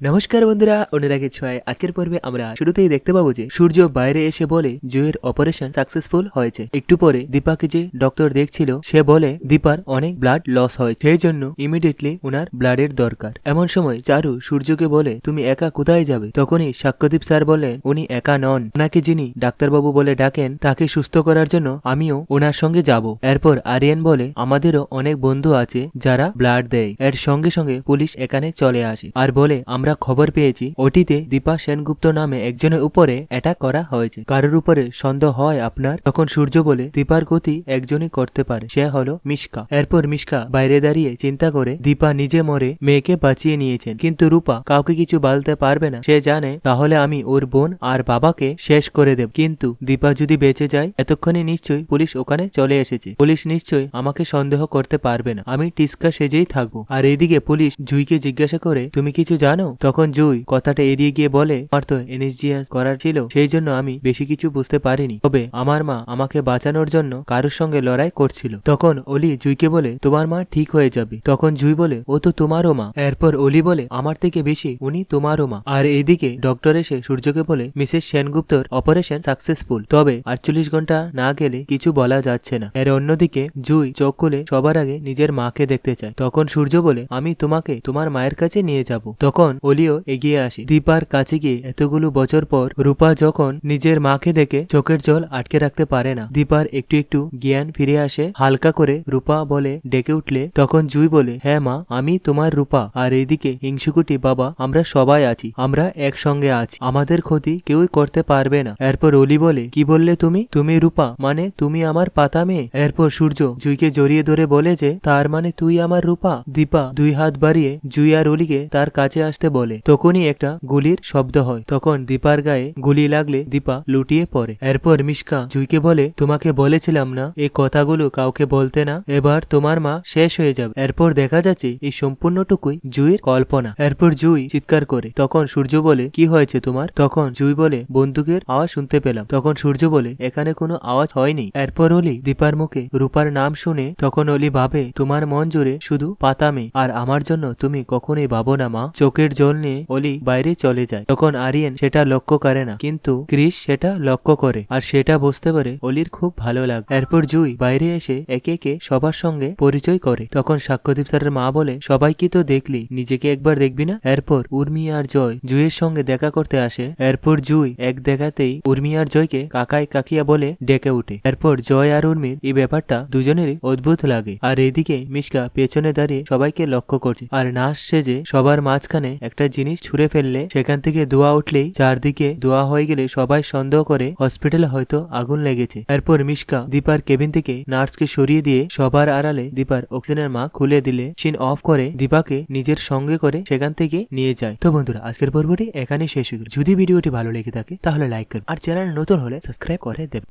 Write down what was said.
নমস্কার বন্ধুরা, অনুরাগের ছয় আজকের পর্বে আমরা শুরুতেই দেখতে পাবো যে সূর্য বাইরে এসে বলে জয়ের অপারেশন সাকসেসফুল হয়েছে। একটু পরে দীপাকে যে ডক্টর দেখছিল, সে বলে দীপার অনেক ব্লাড লস হয়, সেই জন্য ইমিডিয়েটলি ওনার ব্লাডের দরকার। এমন সময় চারু সূর্যকে বলে, তুমি একা কোথায় যাবে? তখনই সাক্ষ্যদীপ স্যার বলেন উনি একা নন। ওনাকে যিনি ডাক্তারবাবু বলে ডাকেন, তাকে সুস্থ করার জন্য আমিও ওনার সঙ্গে যাব। এরপর আরিয়ান বলে, আমাদেরও অনেক বন্ধু আছে যারা ব্লাড দেয়। এর সঙ্গে সঙ্গে পুলিশ এখানে চলে আসে। আর বলে আমরা খবর পেয়েছি, ওটিতে দীপা সেনগুপ্ত নামে একজনের উপরে অ্যাটাক করা হয়েছে। কারোর উপরে সন্দেহ হয় আপনার? তখন সূর্য বলে, দীপার গতি একজনই করতে পারে। সে হলো মিশকা। এরপর মিশকা বাইরে দাঁড়িয়ে চিন্তা করে, দীপা নিজে মরে মেয়েকে বাঁচিয়ে নিয়েছেন। কিন্তু রূপা কাউকে কিছু বলতে পারবে না। সে জানে, তাহলে আমি ওর বোন আর বাবাকে শেষ করে দেব। কিন্তু দীপা যদি বেঁচে যায়, এতক্ষণে নিশ্চয়ই পুলিশ ওখানে চলে এসেছে। পুলিশ নিশ্চয়ই আমাকে সন্দেহ করতে পারবে না। আমি টিস্কা সেজেই থাকব। আর এইদিকে পুলিশ জুইকে জিজ্ঞাসা করে, তুমি কিছু জানো? তখন জুই কথাটা এড়িয়ে গিয়ে বলে আমার তো এনএসজিএস করার ছিল, সেই জন্য আমি বেশি কিছু বুঝতে পারিনি। তবে আমার মা আমাকে বাঁচানোর জন্য কারোর সঙ্গে লড়াই করছিল। তখন অলি জুইকে বলে, তোমার মা ঠিক হয়ে যাবে। তখন জুই বলে, ও তো তোমারও মা। এরপর অলি বলে, আমার থেকে বেশি উনি তোমারও মা। আর এইদিকে ডক্টর এসে সূর্যকে বলে, মিসেস সেনগুপ্তর, অপারেশন সাকসেসফুল। তবে আটচল্লিশ ঘণ্টা না গেলে কিছু বলা যাচ্ছে না। এর অন্যদিকে জুই চোখ খুলে সবার আগে নিজের মাকে দেখতে চায়। তখন সূর্য বলে, আমি তোমাকে তোমার মায়ের কাছে নিয়ে যাব। তখন অলিও এগিয়ে আসে। দীপার কাছে গিয়ে এতগুলো বছর পর রূপা যখন নিজের মাকে দেখে চোখের জল আটকে রাখতে পারে না, দীপার একটু একটু জ্ঞান ফিরে আসে। হালকা করে রূপা বলে ডেকে উঠলে, তখন জুই বলে হ্যাঁ মা, আমি তোমার রূপা। আর এইদিকে হিংসুকুটি বাবা, আমরা সবাই আছি, আমরা একসঙ্গে আছি। আমাদের ক্ষতি কেউই করতে পারবে না। এরপর অলি বলে, কি বললে তুমি? তুমি রূপা মানে তুমি আমার পাতা মেয়ে? এরপর সূর্য জুইকে জড়িয়ে ধরে বলে যে, তার মানে তুই আমার রূপা? দীপা দুই হাত বাড়িয়ে জুই আর অলিকে তার কাছে আসতে বলে, তখনই একটা গুলির শব্দ হয়। তখন দীপার গায়ে গুলি লাগলে দীপা লুটিয়ে পড়ে। এরপর মিশকা জুইকে বলে, তোমাকে বলেছিলাম না এই কথাগুলো কাউকে বলতে না। এবার তোমার মা শেষ হয়ে যাবে। এরপর দেখা যাচ্ছে, এই সম্পূর্ণটুকুই জুইয়ের কল্পনা। এরপর জুই চিৎকার করে, তখন সূর্য বলে, কি হয়েছে তোমার? তখন জুই বলে, বন্দুকের আওয়াজ শুনতে পেলাম। তখন সূর্য বলে, এখানে কোনো আওয়াজ হয়নি। এরপর অলি দীপার মুখে রূপার নাম শুনে, তখন অলি ভাবে, তোমার মন জুড়ে শুধু পাতামে আর আমার জন্য তুমি কখনোই ভাবো না মা। চোখের জল নিয়ে অলি বাইরে চলে যায়। তখন আরিয়ান সেটা লক্ষ্য করে না, কিন্তু ক্রিস সেটা লক্ষ্য করে আর সেটা বুঝতে পারে অলির খুব ভালো লাগে এরপর জুই বাইরে এসে একে একে সবার সঙ্গে পরিচয় করে। তখন সাক্ষ্যদীপ স্যারের মা বলে সবাই কি তো দেখলি, নিজেকে একবার দেখবি না? এরপর উর্মি আর জয় জুইয়ের সঙ্গে দেখা করতে আসে। এরপর জুই এক দেখাতেই উর্মি আর জয়কে কাকাই কাকিয়া বলে ডেকে উঠে এরপর জয় আর উর্মির এই ব্যাপারটা দুজনেরই অদ্ভুত লাগে। আর এদিকে মিশকা পেছনে দাঁড়িয়ে সবাইকে লক্ষ্য করছে। আর নাচ সেজে সবার মাঝখানে একটা জিনিস ছুঁড়ে ফেললে সেখান থেকে ধোয়া উঠলেই চারদিকে ধোয়া হয়ে গেলে সবাই সন্দেহ করে হসপিটালে হয়তো আগুন লেগেছে। এরপর মিশকা দীপার কেবিন থেকে নার্সকে সরিয়ে দিয়ে সবার আড়ালে দীপার অক্সিজেনের মা খুলে দিলে সিন অফ করে দীপাকে নিজের সঙ্গে করে সেখান থেকে নিয়ে যায়। তো বন্ধুরা, আজকের পর্বটি এখানে শেষ হয়ে যদি ভিডিওটি ভালো লেগে থাকে, তাহলে লাইক করুন। আর চ্যানেল নতুন হলে সাবস্ক্রাইব করে দেবেন।